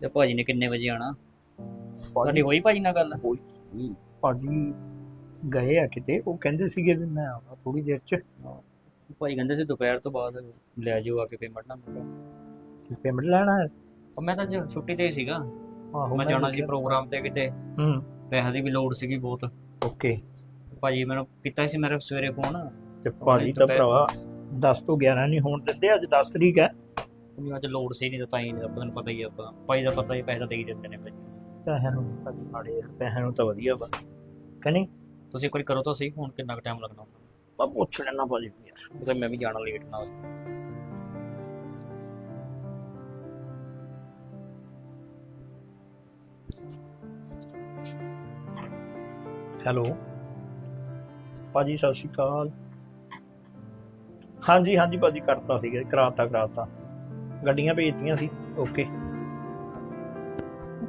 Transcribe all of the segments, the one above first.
ਤੇ ਭਾਜੀ ਨੇ ਕਿੰਨੇ ਵਜੇ ਆਣਾ ਤੁਹਾਡੀ ਹੋਈ ਭਾਜੀ ਨਾਲ ਗੱਲ? ਭਾਜੀ ਗਏ ਆ ਕਿਤੇ ਉਹ ਕਹਿੰਦੇ ਸੀਗੇ ਵੀ ਮੈਂ ਆਵਾਂ ਥੋੜੀ ਦੇਰ ਚ। ਭਾਜੀ ਕਹਿੰਦੇ ਸੀ ਦੁਪਹਿਰ ਤੋਂ ਬਾਅਦ ਲੈ ਜਾਓ ਆ ਕੇ ਪੇਮੈਂਟ ਨਾ ਮੰਗੋ ਪੇਮੈਂਟ ਲੈਣਾ ਹੈ? ਉਹ ਮੈਂ ਤਾਂ ਅੱਜ ਛੁੱਟੀ ਤੇ ਸੀਗਾ। ਆਹੋ ਮੈਂ ਜਾਣਾ ਸੀ। ਪ੍ਰੋਗਰਾਮ ਤੇ ਕਿਤੇ। ਹੂੰ। ਪੈਸਿਆਂ ਦੀ ਵੀ ਲੋੜ ਸੀਗੀ ਬਹੁਤ। ਓਕੇ। ਭਾਜੀ ਮੈਨੂੰ ਕੀਤਾ ਸੀ ਮੇਰੇ ਸਵੇਰੇ ਫੋਨ ਤੇ ਭਾਜੀ ਤਾਂ ਭਰਾਵਾ 10 ਤੋਂ 11 ਨਹੀਂ ਹੋਣ ਦਿੰਦੇ ਅੱਜ 10 ਤਰੀਕ ਹੈ। ਮੈਨੂੰ ਅੱਜ ਲੋੜ ਸੀ ਨਹੀਂ ਤਾਂ ਹੀ ਨਹੀਂ ਆਪਾਂ ਨੂੰ ਪਤਾ ਹੀ ਆ ਆਪਾਂ ਭਾਈ ਦਾ ਪਤਾ ਹੀ ਪੈਸੇ ਦੇ ਹੀ ਦਿੰਦੇ ਨੇ ਭਾਜੀ ਪੈਸਿਆਂ ਨੂੰ ਭਾਜੀ ਮਾੜੇ ਆ, ਪੈਸਿਆਂ ਨੂੰ ਤਾਂ ਵਧੀਆ ਵਾ। ਕਹਿੰਨੀ ਤੁਸੀਂ ਇੱਕ ਵਾਰੀ ਕਰੋ ਤਾਂ ਸਹੀ ਫੋਨ ਕਿੰਨਾ ਕੁ ਟਾਈਮ ਲੱਗਣਾ? ਮੈਂ ਪੁੱਛ ਲੈਣਾ ਭਾਜੀ ਯਾਰ ਤਾਂ ਮੈਂ ਵੀ ਜਾਣਾ ਲੇਟ ਨਾ ਹੋਵੇ। ਹੈਲੋ ਭਾਜੀ ਸਤਿ ਸ਼੍ਰੀ ਅਕਾਲ। ਹਾਂਜੀ ਹਾਂਜੀ ਭਾਜੀ ਕਰਤਾ ਸੀਗਾ ਕਰਾਤਾ ਕਰਾਤਾ। ਗੱਡੀਆਂ ਭੇਜਤੀਆਂ ਸੀ ਓਕੇ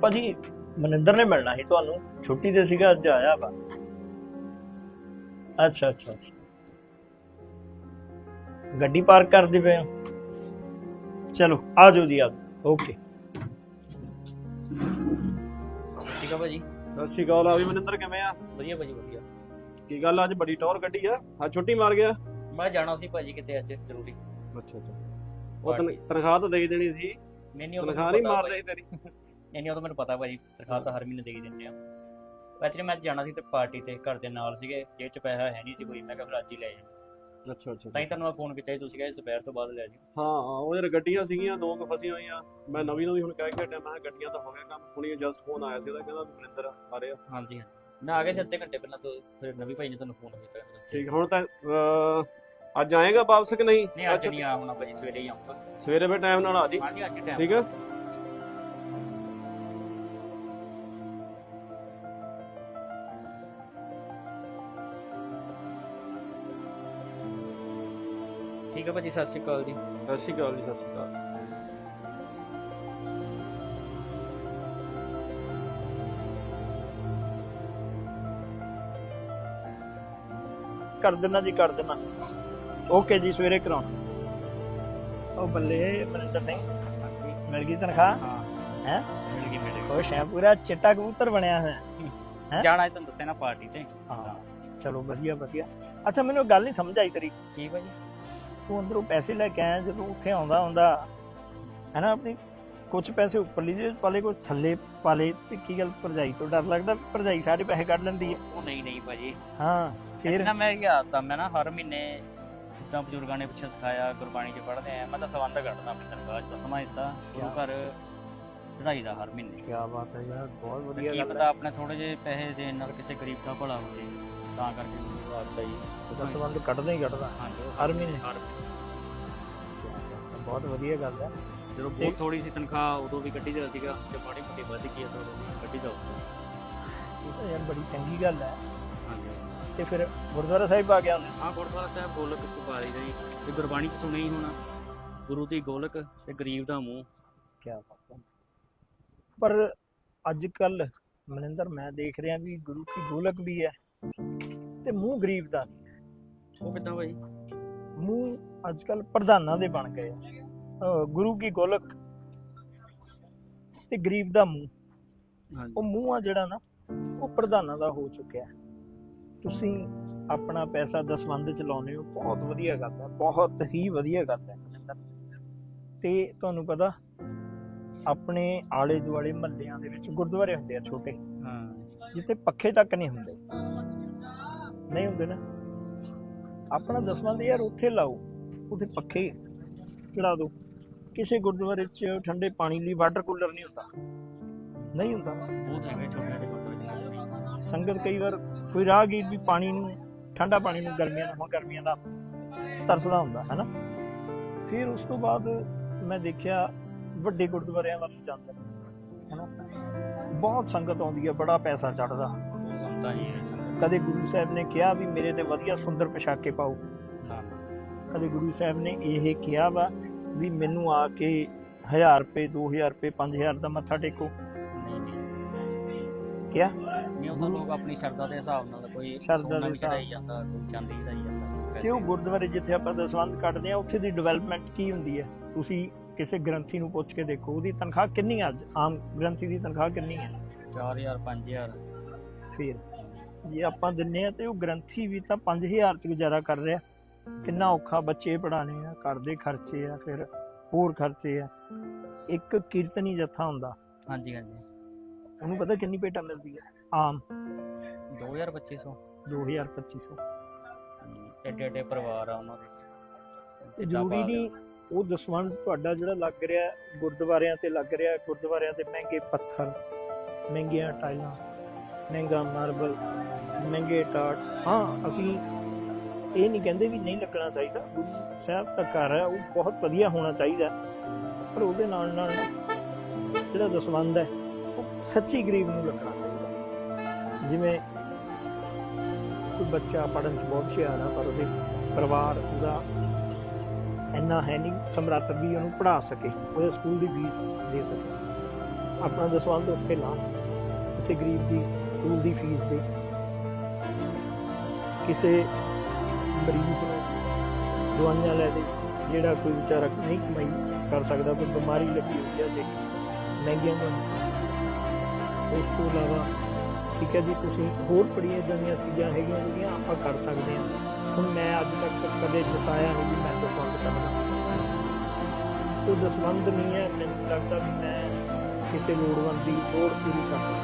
ਭਾਜੀ ਮਨਿੰਦਰ ਨੇ ਮਿਲਣਾ ਸੀ ਤੁਹਾਨੂੰ ਛੁੱਟੀ ਤੇ ਸੀਗਾ ਅੱਜ ਆਇਆ ਵਾ। ਅੱਛਾ ਅੱਛਾ ਅੱਛਾ। ਗੱਡੀ ਪਾਰਕ ਕਰ ਦੇ ਪਏ ਹੋ? ਚਲੋ ਆ ਜਾਓ ਜੀ ਆ। ਓਕੇ ਠੀਕ ਆ ਭਾਜੀ। ਸਤਿ ਸ਼੍ਰੀ ਅਕਾਲ ਆ ਵੀ ਮਨਿੰਦਰ ਕਿਵੇਂ ਆ? ਵਧੀਆ ਭਾਜੀ ਵਧੀਆ। ਕੀ ਗੱਲ ਅੱਜ ਬੜੀ ਟੌਰ ਕੱਢੀ ਆ? ਅੱਜ ਛੁੱਟੀ ਮਾਰ ਗਿਆ? ਮੈਂ ਜਾਣਾ ਸੀ ਭਾਜੀ ਕਿਤੇ ਅੱਜ ਜ਼ਰੂਰੀ। ਅੱਛਾ ਅੱਛਾ। ਉਹ ਤਨ- ਤਨਖਾਹ ਤਾਂ ਦੇ ਦੇਣੀ ਸੀ। ਨਹੀਂ ਨਹੀਂ ਉਹ ਤਾਂ ਤਨਖਾਹ ਮੈਨੂੰ ਨਹੀਂ ਪਤਾ ਮਾਰਦੇ ਸੀ ਤੇਰੀ। ਨਹੀਂ ਨਹੀਂ ਉਹ ਤਾਂ ਮੈਨੂੰ ਪਤਾ ਭਾਜੀ ਤਨਖਾਹ ਤਾਂ ਹਰ ਮਹੀਨੇ ਦੇ ਹੀ ਦਿੰਦੇ ਆ। ਐਕਚੁਅਲੀ ਮੈਂ ਜਾਣਾ ਸੀ ਤੇ ਪਾਰਟੀ ਤੇ ਘਰ ਦੇ ਨਾਲ ਸੀਗੇ ਜੇਬ ਚ ਪੈਸਾ ਹੈ ਨਹੀਂ ਸੀ ਕੋਈ। ਮੈਂ ਕਿਹਾ ਫਿਰ ਅੱਜ ਹੀ ਲੈ ਜਾ ਅੱਛਾ ਅੱਛਾ ਤਾਂ ਹੀ ਤੁਹਾਨੂੰ ਮੈਂ ਫੋਨ ਕੀਤਾ ਸੀ ਤੁਸੀਂ ਕਹਿੰਦੇ ਦੁਪਹਿਰ ਤੋਂ ਬਾਅਦ ਲੈ ਜੀ ਹਾਂ ਹਾਂ, ਉਹ ਯਾਰ ਗੱਡੀਆਂ ਸੀਗੀਆਂ ਦੋ ਕੁ ਫਸੀਆਂ ਹੋਈਆਂ। ਮੈਂ ਨਵੀਂ ਨਵੀਂ ਹੁਣ ਕਹਿ ਕੇ ਹਟਿਆ ਮੈਂ ਕਿਹਾ ਗੱਡੀਆਂ ਤਾਂ ਹੋ ਗਿਆ ਕੰਮ। ਹੁਣੀ ਜਸਟ ਫੋਨ ਆਇਆ ਸੀ ਉਹਦਾ ਕਹਿੰਦਾ ਵੀ ਮਨਿੰਦਰ ਆ ਰਿਹਾ। ਹਾਂਜੀ ਹਾਂਜੀ। ਮੈਂ ਆ ਗਿਆ ਸੀ ਅੱਧੇ ਘੰਟੇ ਪਹਿਲਾਂ ਤੋਂ ਫਿਰ ਨਵੀਂ ਭਾਈ ਨੇ ਤੁਹਾਨੂੰ ਫੋਨ ਕੀਤਾ। ਠੀਕ ਹੁਣ ਤਾਂ ਅਹ, ਅੱਜ ਆਏਗਾ ਵਾਪਸ ਕਿ ਨਹੀਂ? ਨਹੀਂ ਅੱਜ ਨਹੀਂ ਆ ਹੋਣਾ ਭਾਜੀ ਸਵੇਰੇ ਹੀ ਆਉਂਗਾ। ਸਵੇਰੇ ਵੀ ਟਾਈਮ ਨਾਲ ਆ ਜੀ। ਹਾਂਜੀ ਅੱਜ ਟਾਈਮ ਠੀਕ ਆ? ਠੀਕ ਹੈ ਭਾਜੀ ਸਤਿ ਸ਼੍ਰੀ ਅਕਾਲ ਜੀ। ਸਤਿ ਸ਼੍ਰੀ ਅਕਾਲ ਜੀ ਸਤਿ ਸ਼੍ਰੀ ਅਕਾਲ। ਕਰ ਦੇਣਾ ਜੀ ਕਰ ਦੇਣਾ। ਓਕੇ ਜੀ ਸਵੇਰੇ ਕਰਾਉਣਾ। ਉਹ ਬੱਲੇ ਮਨਿੰਦਰ ਸਿੰਘ। ਮਿਲ ਗਈ ਤਨਖਾਹ? ਹਾਂ। ਹੈਂ? ਮਿਲ ਗਈ ਮਿਲ ਖੁਸ਼ ਹੈ ਪੂਰਾ ਚਿੱਟਾ ਕਬੂਤਰ ਬਣਿਆ ਹੋਇਆ। ਗਈ ਹੈਂ? ਜਾਣਾ ਤੁਹਾਨੂੰ ਦੱਸਿਆ ਨਾ ਪਾਰਟੀ ਤੇ। ਹਾਂ। ਚਲੋ ਵਧੀਆ ਵਧੀਆ। ਅੱਛਾ ਮੈਨੂੰ ਗੱਲ ਨਹੀਂ ਸਮਝ ਆਈ ਤੇਰੀ। ਕੀ ਭਾਜੀ ਤੂੰ ਅੰਦਰੋਂ ਪੈਸੇ ਲੈ ਕੇ ਆਇਆ ਜਦੋਂ ਉੱਥੇ ਆਉਂਦਾ ਹੁੰਦਾ ਹੈ ਨਾ ਆਪਣੀ? ਕੁਝ ਪੈਸੇ ਉੱਪਰਲੀ ਜੇ ਪਾਲੇ ਕੋਈ ਥੱਲੇ ਪਾਲੇ ਤੇ ਕੀ ਗੱਲ ਭਰਜਾਈ ਤੋਂ ਡਰ ਲੱਗਦਾ ਭਰਜਾਈ ਸਾਰੇ ਪੈਸੇ ਕੱਢ ਲੈਂਦੀ ਹੈ? ਉਹ ਨਹੀਂ ਨਹੀਂ ਭਾਜੀ ਹਾਂ ਫਿਰ? ਨਾ ਮੈਂ ਗਿਆ ਤਾਂ ਮੈਂ ਨਾ ਹਰ ਮਹੀਨੇ ਜਿੱਦਾਂ ਬਜ਼ੁਰਗਾਂ ਨੇ ਪਿੱਛੇ ਸਿਖਾਇਆ ਗੁਰਬਾਣੀ 'ਚ ਪੜ੍ਹਦੇ ਆ ਮੈਂ ਤਾਂ ਸੰਬੰਧ ਕੱਢਦਾ ਆਪਣੀ ਤਨਖਾਹ 'ਚ ਦਸਵਾਂ ਹਿੱਸਾ ਗੁਰੂ ਘਰ ਚੜਾਈ ਦਾ ਹਰ ਮਹੀਨੇ। ਕੀ ਬਾਤ ਹੈ ਯਾਰ ਬਹੁਤ ਤੇ ਵਧੀਆ ਕੀ ਪਤਾ ਆਪਣੇ ਥੋੜੇ ਜਿਹੇ ਪੈਸੇ ਦੇਣ ਨਾਲ ਕਿਸੇ ਗਰੀਬ ਦਾ ਭਲਾ ਹੋ ਜੇ ਤਾਂ ਕਰਕੇ ਮੈਨੂੰ ਆਦਤ ਜੀ ਹੈ ਸੰਬੰਧ ਕੱਢਦਾ ਹੀ ਕੱਢਦਾ ਹਰ ਮਹੀਨੇ? ਹਰ ਮਹੀਨੇ। ਬਹੁਤ ਵਧੀਆ ਗੱਲ ਹੈ। ਜਦੋਂ ਬਹੁਤ ਥੋੜੀ ਸੀ ਤਨਖਾਹ ਉਦੋਂ ਵੀ ਕੱਢੀ ਦਾ ਸੀਗਾ ਜੇ ਮਾੜੀ ਮੋਟੀ ਵੱਧ ਗਈ ਤਾਂ ਉਦੋਂ ਵੀ ਕੱਢੀ ਹੁੰਦਾ ਇਹ ਤਾਂ ਯਾਰ ਬੜੀ ਚੰਗੀ ਗੱਲ ਹੈ। ਹਾਂਜੀ। ਤੇ ਫਿਰ ਗੁਰਦੁਆਰਾ ਸਾਹਿਬ ਆ ਗਿਆ ਉਹਨੇ। ਹਾਂ ਗੁਰਦੁਆਰਾ ਸਾਹਿਬ ਗੋਲਕ ਚੁਪਾਰੀ ਦਾ ਜੀ। ਤੇ ਗੁਰਬਾਣੀ ਚ ਸੁਣਿਆ ਹੀ ਹੋਣਾ। ਗੁਰੂ ਦੀ ਗੋਲਕ ਤੇ ਗਰੀਬ ਦਾ ਮੂੰਹ। ਕੀ ਬਾਤ ਪਰ ਅੱਜ ਕੱਲ ਮਨਿੰਦਰ ਮੈਂ ਦੇਖ ਰਿਹਾ ਵੀ ਗੁਰੂ ਕੀ ਗੋਲਕ ਵੀ ਹੈ ਤੇ ਮੂੰਹ ਗਰੀਬ ਦਾ। ਉਹ ਕਿੱਦਾਂ ਭਾਈ ਮੂੰਹ ਅੱਜ ਕੱਲ ਪ੍ਰਧਾਨਾਂ ਦੇ ਬਣ ਗਏ ਗੁਰੂ ਕੀ ਗੋਲਕ ਤੇ ਗਰੀਬ ਦਾ ਮੂੰਹ। ਉਹ ਮੂੰਹ ਆ ਜਿਹੜਾ ਨਾ ਉਹ ਪ੍ਰਧਾਨਾਂ ਦਾ ਹੋ ਚੁੱਕਿਆ। ਹੈ। ਤੁਸੀਂ ਆਪਣਾ ਪੈਸਾ ਦਸਵੰਧ ਚ ਲਾਉਨੇ ਹੋ ਬਹੁਤ ਵਧੀਆ ਗੱਲ ਹੈ ਬਹੁਤ ਹੀ ਵਧੀਆ ਗੱਲ ਹੈ ਤੇ ਤੁਹਾਨੂੰ ਪਤਾ ਆਪਣੇ ਆਲੇ ਦੁਆਲੇ ਮਹੱਲਿਆਂ ਦੇ ਵਿੱਚ ਗੁਰਦੁਆਰੇ ਹੁੰਦੇ ਆ ਛੋਟੇ ਹਾਂ ਜਿੱਥੇ ਪੱਖੇ ਤੱਕ ਨਹੀਂ ਹੁੰਦੇ। ਨਹੀਂ ਹੁੰਦੇ ਨਾ। ਆਪਣਾ ਦਸਵੰਧ ਯਾਰ ਉੱਥੇ ਲਾਓ ਉੱਥੇ ਪੱਖੇ ਚੜਾ ਦਿਓ। ਕਿਸੇ ਗੁਰਦੁਆਰੇ 'ਚ ਠੰਡੇ ਪਾਣੀ ਲਈ ਵਾਟਰ ਕੂਲਰ ਨਹੀਂ ਹੁੰਦਾ। ਨਹੀਂ ਹੁੰਦਾ। ਬਹੁਤ ਹੈਗੇ ਛੋਟੇ ਸੰਗਤ ਕਈ ਵਾਰ ਕੋਈ ਰਾਹਗੀਰ ਵੀ ਪਾਣੀ ਨੂੰ ਠੰਡਾ ਪਾਣੀ ਨੂੰ ਗਰਮੀਆਂ ਨੂੰ ਹੁਣ ਗਰਮੀਆਂ ਦਾ ਤਰਸਦਾ ਹੁੰਦਾ ਹੈ ਨਾ ਫਿਰ ਉਸ ਤੋਂ ਬਾਅਦ ਮੈਂ ਦੇਖਿਆ ਵੱਡੇ ਗੁਰਦੁਆਰਿਆਂ ਵੱਲ ਜਾਂਦੇ ਹੈ ਨਾ ਬਹੁਤ ਸੰਗਤ ਆਉਂਦੀ ਹੈ ਬੜਾ ਪੈਸਾ ਚੜਦਾ ਹੀ ਹੈ ਕਦੇ ਗੁਰੂ ਸਾਹਿਬ ਨੇ ਕਿਹਾ ਵੀ ਮੇਰੇ ਤੇ ਵਧੀਆ ਸੁੰਦਰ ਪੋਸ਼ਾਕੇ ਪਾਓ। ਕਦੇ ਗੁਰੂ ਸਾਹਿਬ ਨੇ ਇਹ ਕਿਹਾ ਵਾ ਵੀ ਮੈਨੂੰ ਆ ਕੇ 1000 ਰੁਪਏ 2000 ਰੁਪਏ 5000 ਦਾ ਮੱਥਾ ਟੇਕੋ। ਕਿਹਾ ਨਹੀਂ ਉਹ ਤਾਂ ਲੋਕ ਆਪਣੀ ਸ਼ਰਧਾ ਦੇ ਹਿਸਾਬ ਨਾਲ ਕੋਈ ਸ਼ਰਧਾ ਦੇ ਹਿਸਾਬ ਚੜਾਈ ਜਾਂਦਾ ਕੋਈ ਚਾਂਦੀ ਚੜਾਈ ਜਾਂਦਾ ਤੇ ਉਹ ਗੁਰਦੁਆਰੇ ਜਿੱਥੇ ਆਪਾਂ ਦਸਵੰਧ ਕੱਢਦੇ ਆ ਉੱਥੇ ਦੀ ਡਿਵੈਲਪਮੈਂਟ ਕੀ ਹੁੰਦੀ ਹੈ? ਤੁਸੀਂ ਕਿਸੇ ਗ੍ਰੰਥੀ ਨੂੰ ਪੁੱਛ ਕੇ ਦੇਖੋ ਉਹਦੀ ਤਨਖਾਹ ਕਿੰਨੀ ਹੈ ਅੱਜ ਆਮ ਗ੍ਰੰਥੀ ਦੀ ਤਨਖਾਹ ਕਿੰਨੀ ਹੈ? 4000 5000 ਫਿਰ ਜੇ ਆਪਾਂ ਦਿੰਨੇ ਆ ਤੇ ਉਹ ਗ੍ਰੰਥੀ ਵੀ ਤਾਂ 5000 ਚ ਗੁਜ਼ਾਰਾ ਕਰ ਰਿਹਾ। ਕਿੰਨਾ ਔਖਾ ਬੱਚੇ ਪੜਾਣੇ ਆ ਘਰ ਦੇ ਖਰਚੇ ਆ ਫਿਰ ਹੋਰ ਖਰਚੇ ਆ। ਇੱਕ ਕੀਰਤਨੀ ਜਥਾ ਹੁੰਦਾ। ਹਾਂਜੀ ਹਾਂਜੀ। ਉਹਨੂੰ ਪਤਾ ਕਿੰਨੀ ਪੇਟਾ ਮਿਲਦੀ ਹੈ? ਆਮ 2250 2000 2500 ਐਡੇ ਐਡੇ ਪਰਿਵਾਰ ਆ ਉਹਨਾਂ ਦੇ। ਤੇ ਕਿੱਦਾਂ ਜ਼ਰੂਰੀ ਪਾ ਲਿਆ? ਨਹੀਂ ਉਹ ਦਸਵੰਧ ਤੁਹਾਡਾ ਜਿਹੜਾ ਲੱਗ ਰਿਹਾ ਗੁਰਦੁਆਰਿਆਂ ਤੇ ਲੱਗ ਰਿਹਾ ਗੁਰਦੁਆਰਿਆਂ ਤੇ ਮਹਿੰਗੇ ਪੱਥਰ ਮਹਿੰਗੀਆਂ ਟਾਈਲਾਂ ਮਹਿੰਗਾ ਮਾਰਬਲ ਮਹਿੰਗੇ ਟਾਟ। ਹਾਂ ਅਸੀਂ ਇਹ ਨਹੀਂ ਕਹਿੰਦੇ ਵੀ ਨਹੀਂ ਲੱਗਣਾ ਚਾਹੀਦਾ। ਗੁਰੂ ਸਾਹਿਬ ਦਾ ਘਰ ਹੈ ਉਹ ਬਹੁਤ ਵਧੀਆ ਹੋਣਾ ਚਾਹੀਦਾ। ਪਰ ਉਹਦੇ ਨਾਲ ਨਾਲ ਨਾ ਜਿਹੜਾ ਦਸਵੰਧ ਹੈ ਉਹ ਸੱਚੀ ਗਰੀਬ ਨੂੰ ਲੱਗਣਾ ਚਾਹੀਦਾ। ਜਿਵੇਂ ਕੋਈ ਬੱਚਾ ਪੜ੍ਹਨ 'ਚ ਬਹੁਤ ਹੁਸ਼ਿਆਰ ਆ, ਪਰ ਉਹਦੇ ਪਰਿਵਾਰ ਉਹਦਾ ਇੰਨਾ ਹੈ ਨਹੀਂ, ਸਮਰੱਥ ਵੀ ਉਹਨੂੰ ਪੜ੍ਹਾ ਸਕੇ, ਉਹਦੇ ਸਕੂਲ ਦੀ ਫੀਸ ਦੇ ਸਕੇ। ਆਪਣਾ ਦਸਵੰਧ ਉੱਥੇ ਲਾ, ਕਿਸੇ ਗਰੀਬ ਦੀ ਸਕੂਲ ਦੀ ਫੀਸ ਦੇ। ਕਿਸੇ ਮਰੀਜ਼ ਨੂੰ ਦਵਾਈਆਂ ਲੈ ਦੇ, ਜਿਹੜਾ ਕੋਈ ਵਿਚਾਰਾ ਨਹੀਂ ਕਮਾਈ ਕਰ ਸਕਦਾ, ਕੋਈ ਬਿਮਾਰੀ ਲੱਗੀ ਹੋਈ ਹੈ ਦੇਖ, ਮਹਿੰਗੀਆਂ ਦਵਾਈਆਂ ਉਸ ਤੋਂ ਇਲਾਵਾ ਠੀਕ ਹੈ ਜੀ, ਤੁਸੀਂ ਹੋਰ ਬੜੀਆਂ ਇਦਾਂ ਦੀਆਂ ਚੀਜ਼ਾਂ ਹੈਗੀਆਂ ਜਿਹੜੀਆਂ ਆਪਾਂ ਕਰ ਸਕਦੇ ਹਾਂ। ਹੁਣ ਮੈਂ ਅੱਜ ਤੱਕ ਕਦੇ ਜਤਾਇਆ ਨਹੀਂ ਵੀ ਮੈਂ ਦਸਵੰਧ ਕਰਨਾ ਉਹ ਦਸਵੰਧ ਨਹੀਂ ਹੈ, ਮੈਨੂੰ ਲੱਗਦਾ ਵੀ ਮੈਂ ਕਿਸੇ ਲੋੜਵੰਦ ਦੀ ਲੋੜ ਪੂਰੀ ਕਰਦਾ।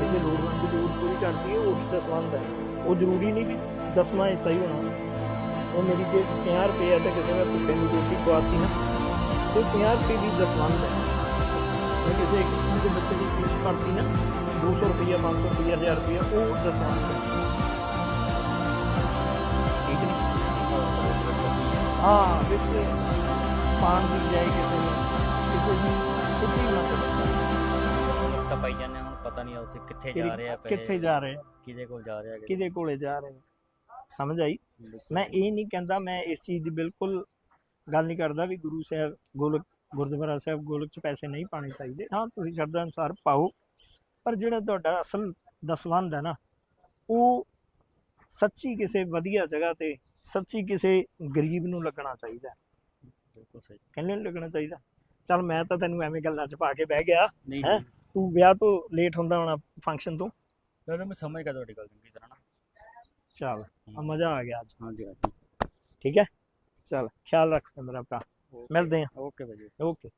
ਕਿਸੇ ਲੋੜਵੰਦ ਦੀ ਲੋੜ ਪੂਰੀ ਕਰਦੀ ਹੈ, ਉਹ ਵੀ ਦਸਵੰਧ ਹੈ। ਉਹ ਜ਼ਰੂਰੀ ਨਹੀਂ ਵੀ ਦਸਵਾਂ ਹਿੱਸਾ ਹੀ ਹੋਣਾ। ਉਹ ਮੇਰੀ ਜੇ 50 ਰੁਪਏ ਹੈ ਤਾਂ ਕਿਸੇ ਦਾ ਭੁੱਖੇ ਨੂੰ ਰੋਟੀ ਖਵਾਤੀ ਨਾ, ਤੇ 50 ਰੁਪਏ ਵੀ ਦਸਵੰਧ ਹੈ। ਜੇ ਕਿਸੇ ਇੱਕ ਸਕੂਲ ਦੇ ਬੱਚੇ ਦੀ ਫੀਸ ਭਰਤੀ ਨਾ 200 ਰੁਪਏ 500 ਰੁਪਏ 1000 ਰੁਪਏ ਉਹ ਦਸਵੰਧ ਹੈ। ਠੀਕ ਨਹੀਂ ਹਾਂ ਵਿੱਚ ਪਾਣ ਦੀ ਜਾਏ ਕਿਸੇ ਨੂੰ ਕਿਸੇ ਦੀ ਸਿੱਧੀ ਮਤਲਬ ਤਾਂ ਪਾਈ ਜਾਂਦੇ ਹੁਣ ਪਤਾ ਨਹੀਂ ਉੱਥੇ ਕਿੱਥੇ ਜਾ ਰਿਹਾ ਪੈਸੇ ਕਿੱਥੇ ਜਾ ਰਹੇ ਕਿਹਦੇ ਕੋਲ ਜਾ ਰਿਹਾ ਕਿਹਦੇ ਕੋਲੇ ਜਾ ਰਹੇ। ਸਮਝ ਆਈ? ਮੈਂ ਇਹ ਨਹੀਂ ਕਹਿੰਦਾ ਮੈਂ ਇਸ ਚੀਜ਼ ਦੀ ਬਿਲਕੁਲ ਗੱਲ ਨਹੀਂ ਕਰਦਾ ਵੀ ਗੁਰੂ ਸਾਹਿਬ ਗੋਲਕ ਗੁਰਦੁਆਰਾ ਸਾਹਿਬ ਗੋਲਕ ਚ ਪੈਸੇ ਨਹੀਂ ਪਾਣੇ ਚਾਹੀਦੇ। ਹਾਂ ਤੁਸੀਂ ਸ਼ਰਧਾ ਅਨੁਸਾਰ ਪਾਓ। ਪਰ ਜਿਹੜਾ ਤੁਹਾਡਾ ਅਸਲ ਦਸਵੰਧ ਹੈ ਨਾ ਉਹ ਸੱਚੀ ਕਿਸੇ ਵਧੀਆ ਜਗ੍ਹਾ ਤੇ ਸੱਚੀ ਕਿਸੇ ਗਰੀਬ ਨੂੰ ਲੱਗਣਾ ਚਾਹੀਦਾ। ਬਿਲਕੁਲ ਸਹੀ। ਕਹਿੰਦੇ ਲੱਗਣਾ ਚਾਹੀਦਾ। ਚਲ ਮੈਂ ਤਾਂ ਤੈਨੂੰ ਐਵੇਂ ਗੱਲਾਂ 'ਚ ਪਾ ਕੇ ਬਹਿ ਗਿਆ। ਹੈਂ? ਤੂੰ ਵਿਆਹ ਤੋਂ ਲੇਟ ਹੁੰਦਾ ਹੋਣਾ ਫੰਕਸ਼ਨ ਤੋਂ? ਨਹੀਂ ਮੈਂ ਸਮਝ ਗਿਆ ਤੁਹਾਡੀ ਗੱਲ ਚੰਗੀ ਤਰ੍ਹਾਂ ਨਾ। ਚੱਲ ਆ ਮਜ਼ਾ ਆ ਗਿਆ ਅੱਜ। ਹਾਂਜੀ ਹਾਂਜੀ। ਠੀਕ ਹੈ? ਚੱਲ ਖਿਆਲ ਰੱਖ ਮੇਰਾ ਭਰਾ। ਮਿਲਦੇ ਆ ਓਕੇ ਭਾਜੀ। ਓਕੇ।